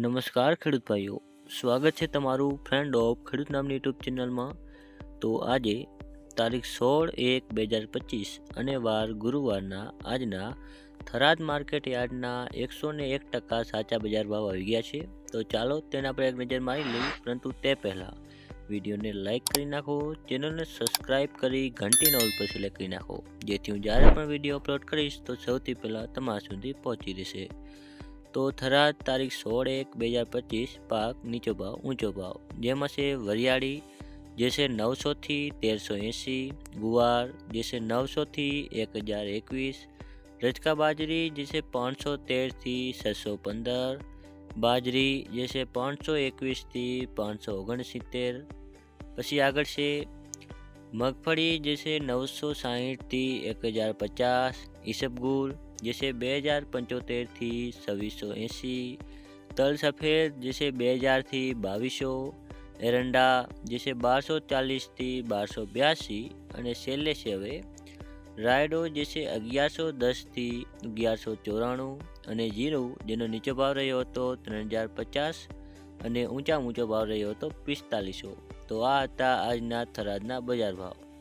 નમસ્કાર ખેડૂત ભાઈઓ. સ્વાગત છે તમારું ફ્રેન્ડ ઓફ ખેડૂત નામની યુટ્યુબ ચેનલમાં. તો આજે તારીખ સોળ એક બે હજાર પચીસ અને વાર ગુરુવારના આજના થરાદ માર્કેટ યાર્ડના એકસો ને એક ટકા સાચા બજાર ભાવ આવી ગયા છે. તો ચાલો તેના પર એક નજર મારી લઈએ. પરંતુ તે પહેલાં વિડીયોને લાઇક કરી નાખો, ચેનલને સબસ્ક્રાઇબ કરી ઘંટીનો ઓલ પર સિલેક્ટ કરી નાખો. જેથી હું જ્યારે પણ વીડિયો અપલોડ કરીશ, તો સૌથી પહેલાં તમારા સુધી પહોંચી રહેશે તો થરાદ તારીખ સોળ એક બે હજાર પચીસ પાક નીચો ભાવ, ઊંચો ભાવ. જેમાં છે વરિયાળી જે છે નવસોથી તેરસો એંસી ગુવાર જે છે નવસોથી એક હજાર એકવીસ, રજકા બાજરી જે છે પાંચસો તેરથી છસો પંદર, બાજરી જે છે પાંચસો એકવીસથી પાંચસો ઓગણસિત્તેર. પછી આગળ છે મગફળી જે છે નવસો સાહીઠથી એક હજાર પચાસ, ઈસબગુલ છે બે હજાર પંચોતેરથી છવ્વીસો એંસી તલ સફેદ જે છે બે હજારથી બાવીસો, એરંડા જે છે બારસો ચાલીસથી બારસો બ્યાસી અને છેલ્લે છે રાયડો જે છે અગિયારસો દસથી અગિયારસો ચોરાણું અને જીરું જેનો નીચો ભાવ રહ્યો હતો ત્રણ હજાર પચાસ અને ઊંચા ઊંચો ભાવ રહ્યો હતો પિસ્તાલીસો. તો આ હતા આજના થરાદના બજાર ભાવ.